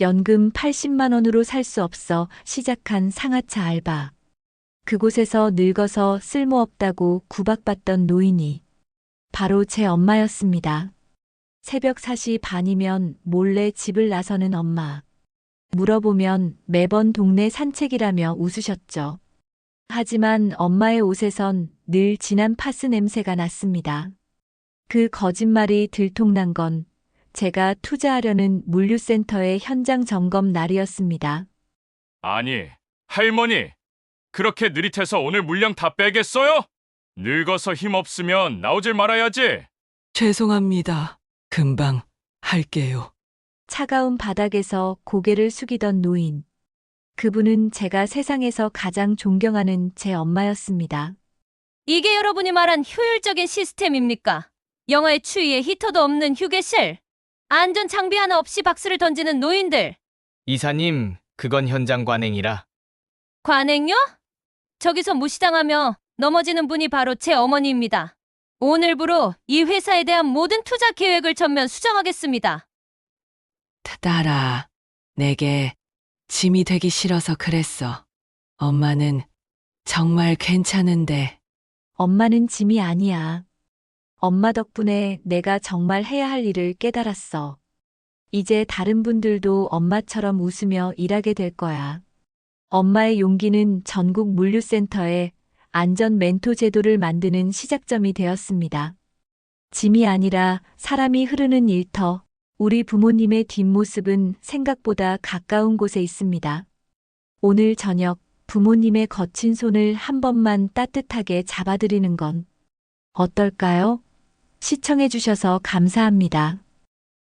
연금 80만 원으로 살 수 없어 시작한 상하차 알바. 그곳에서 늙어서 쓸모없다고 구박받던 노인이 바로 제 엄마였습니다. 새벽 4시 반이면 몰래 집을 나서는 엄마. 물어보면 매번 동네 산책이라며 웃으셨죠. 하지만 엄마의 옷에선 늘 진한 파스 냄새가 났습니다. 그 거짓말이 들통난 건 제가 투자하려는 물류센터의 현장 점검 날이었습니다. 아니, 할머니. 그렇게 느릿해서 오늘 물량 다 빼겠어요? 늙어서 힘 없으면 나오질 말아야지. 죄송합니다. 금방 할게요. 차가운 바닥에서 고개를 숙이던 노인. 그분은 제가 세상에서 가장 존경하는 제 엄마였습니다. 이게 여러분이 말한 효율적인 시스템입니까? 영화의 추위에 히터도 없는 휴게실. 안전 장비 하나 없이 박수를 던지는 노인들. 이사님, 그건 현장 관행이라. 관행요? 저기서 무시당하며 넘어지는 분이 바로 제 어머니입니다. 오늘부로 이 회사에 대한 모든 투자 계획을 전면 수정하겠습니다. 딸아, 내게 짐이 되기 싫어서 그랬어. 엄마는 정말 괜찮은데 엄마는 짐이 아니야. 엄마 덕분에 내가 정말 해야 할 일을 깨달았어. 이제 다른 분들도 엄마처럼 웃으며 일하게 될 거야. 엄마의 용기는 전국 물류센터에 안전 멘토 제도를 만드는 시작점이 되었습니다. 짐이 아니라 사람이 흐르는 일터, 우리 부모님의 뒷모습은 생각보다 가까운 곳에 있습니다. 오늘 저녁 부모님의 거친 손을 한 번만 따뜻하게 잡아드리는 건 어떨까요? 시청해주셔서 감사합니다.